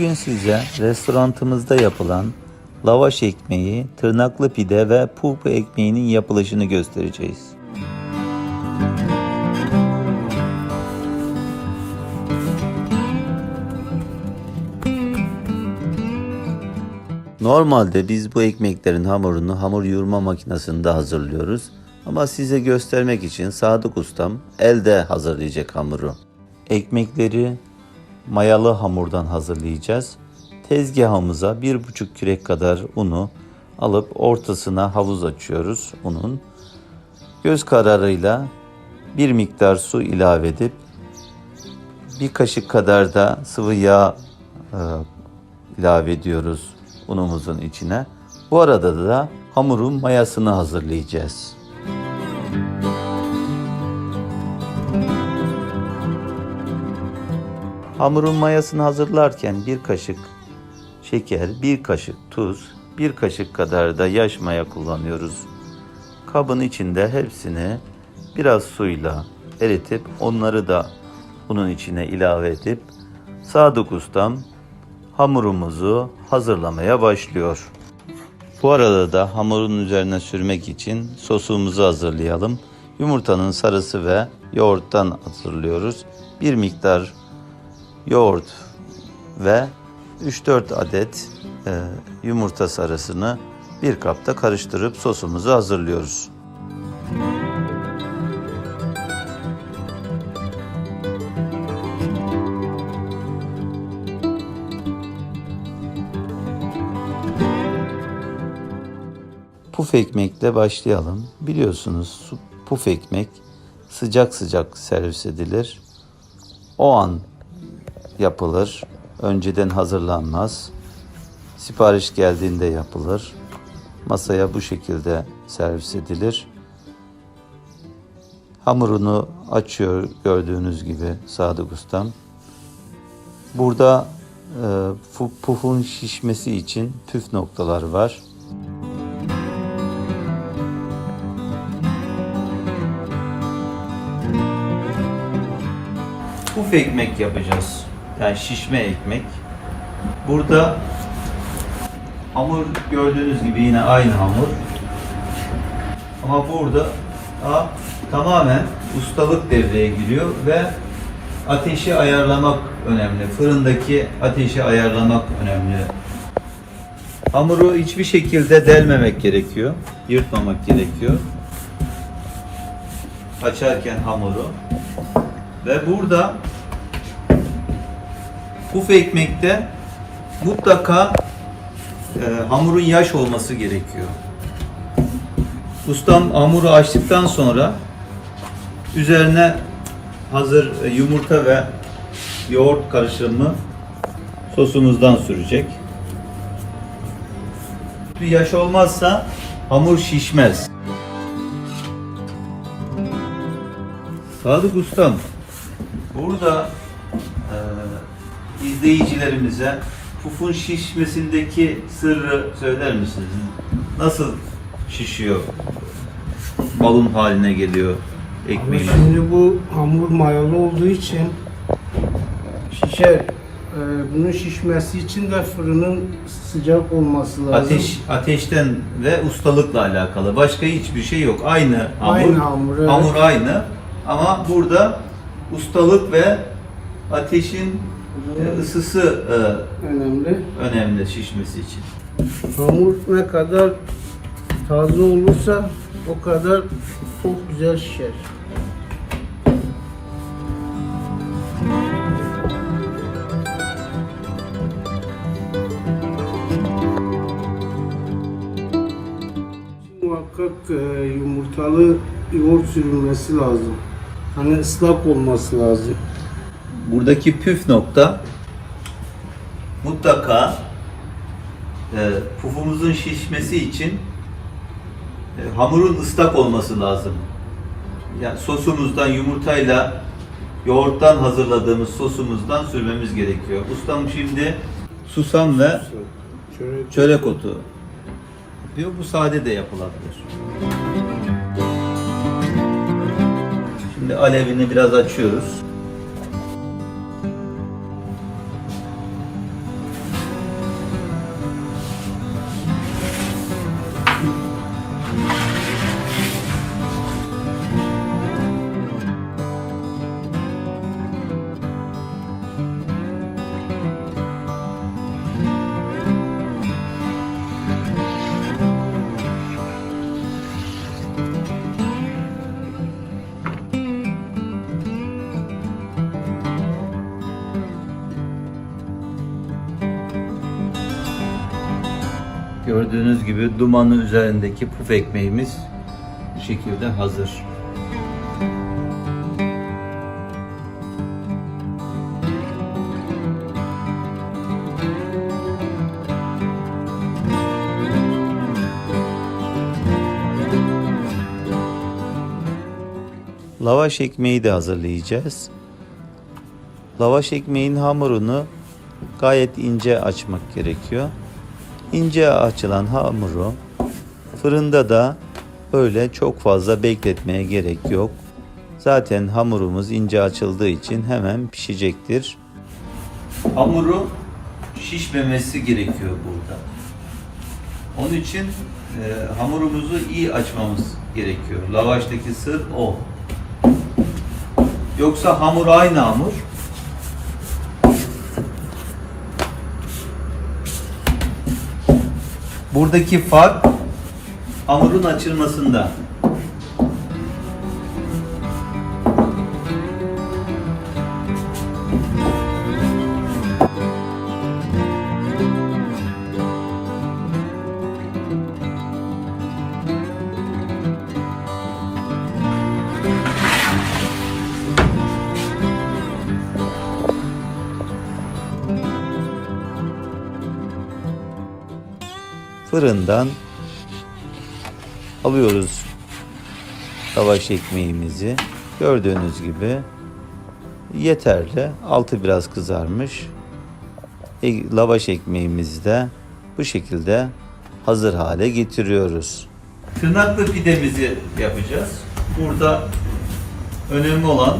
Bugün size restorantımızda yapılan lavaş ekmeği, tırnaklı pide ve pulpa ekmeğinin yapılışını göstereceğiz. Normalde biz bu ekmeklerin hamurunu hamur yoğurma makinesinde hazırlıyoruz. Ama size göstermek için Sadık Ustam elde hazırlayacak hamuru. Ekmekleri mayalı hamurdan hazırlayacağız. Tezgahımıza bir buçuk kürek kadar unu alıp ortasına havuz açıyoruz unun. Göz kararıyla bir miktar su ilave edip bir kaşık kadar da sıvı yağ e, ilave ediyoruz unumuzun içine. Bu arada da hamurun mayasını hazırlayacağız. Hamurun mayasını hazırlarken bir kaşık şeker, bir kaşık tuz, bir kaşık kadar da yaş maya kullanıyoruz. Kabın içinde hepsini biraz suyla eritip onları da bunun içine ilave edip Sadık Ustam hamurumuzu hazırlamaya başlıyor. Bu arada da hamurun üzerine sürmek için sosumuzu hazırlayalım. Yumurtanın sarısı ve yoğurttan hazırlıyoruz. Bir miktar yoğurt ve 3-4 adet e, yumurta sarısını bir kapta karıştırıp sosumuzu hazırlıyoruz. Puf ekmekle başlayalım. Biliyorsunuz su- puf ekmek sıcak sıcak servis edilir. O an yapılır. Önceden hazırlanmaz. Sipariş geldiğinde yapılır. Masaya bu şekilde servis edilir. Hamurunu açıyor gördüğünüz gibi Sadık Ustam. Burada e, fu- pufun şişmesi için püf noktalar var. Puf ekmek yapacağız. Yani şişme ekmek. Burada hamur gördüğünüz gibi yine aynı hamur. Ama burada daha tamamen ustalık devreye giriyor ve ateşi ayarlamak önemli. Fırındaki ateşi ayarlamak önemli. Hamuru hiçbir şekilde delmemek gerekiyor. Yırtmamak gerekiyor. Açarken hamuru. Ve burada puf ekmekte mutlaka e, hamurun yaş olması gerekiyor. Ustam hamuru açtıktan sonra üzerine hazır e, yumurta ve yoğurt karışımı sosumuzdan sürecek. Yaş olmazsa hamur şişmez. Sadık Ustam, burada izleyicilerimize pufun şişmesindeki sırrı söyler misiniz? Nasıl şişiyor? Balon haline geliyor Ama ekmeğimiz. şimdi bu hamur mayalı olduğu için şişer. Ee, bunun şişmesi için de fırının sıcak olması lazım. Ateş ateşten ve ustalıkla alakalı. Başka hiçbir şey yok. Aynı hamur. Aynı hamur, evet. Hamur aynı. Ama burada ustalık ve ateşin e, ısısı e, önemli. önemli şişmesi için. Hamur ne kadar taze olursa o kadar çok güzel şişer. Muhakkak e, yumurtalı yoğurt sürülmesi lazım. Hani ıslak olması lazım. Buradaki püf nokta mutlaka e, pufumuzun şişmesi için e, hamurun ıslak olması lazım. Yani sosumuzdan yumurtayla yoğurttan hazırladığımız sosumuzdan sürmemiz gerekiyor. Ustam şimdi susam ve Çörek çörek otu diyor. Bu sade de yapılabilir. Şimdi alevini biraz açıyoruz. Gördüğünüz gibi dumanın üzerindeki puf ekmeğimiz bu şekilde hazır. Lavaş ekmeği de hazırlayacağız. Lavaş ekmeğin hamurunu gayet ince açmak gerekiyor. İnce açılan hamuru fırında da öyle çok fazla bekletmeye gerek yok. Zaten hamurumuz ince açıldığı için hemen pişecektir. Hamuru şişmemesi gerekiyor burada. Onun için e, hamurumuzu iyi açmamız gerekiyor. Lavaştaki sır o. Yoksa hamur aynı hamur. Buradaki fark hamurun açılmasında. Fırından alıyoruz lavaş ekmeğimizi. Gördüğünüz gibi yeterli. Altı biraz kızarmış. E, lavaş ekmeğimizi de bu şekilde hazır hale getiriyoruz. Tırnaklı pidemizi yapacağız. Burada önemli olan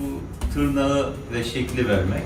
bu tırnağı ve şekli vermek.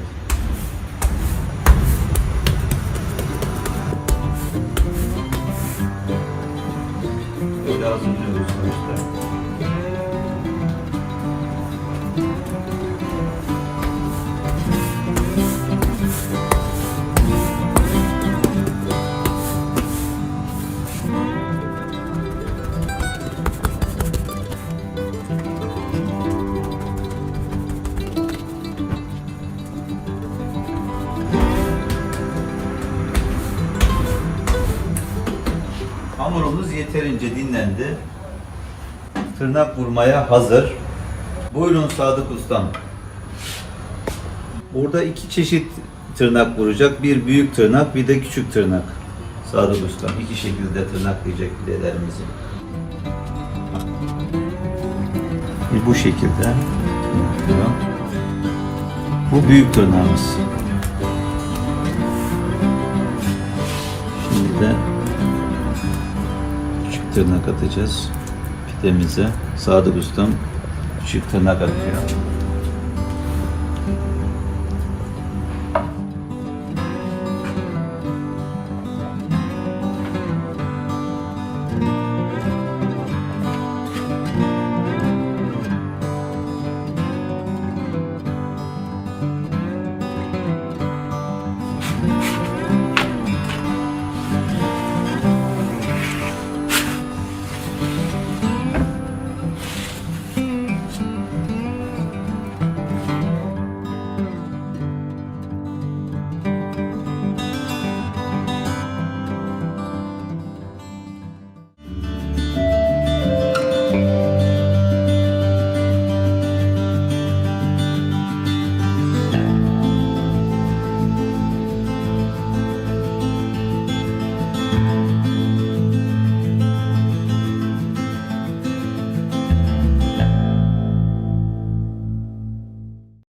Yeterince dinlendi. Tırnak vurmaya hazır. Buyurun Sadık Ustam. Burada iki çeşit tırnak vuracak. Bir büyük tırnak, bir de küçük tırnak. Sadık Ustam. iki şekilde tırnaklayacak pidelerimizi. Bu şekilde. Bu büyük tırnağımız. Şimdi de tırnak atacağız pidemize. Sadık Ustam küçük tırnak atıyor.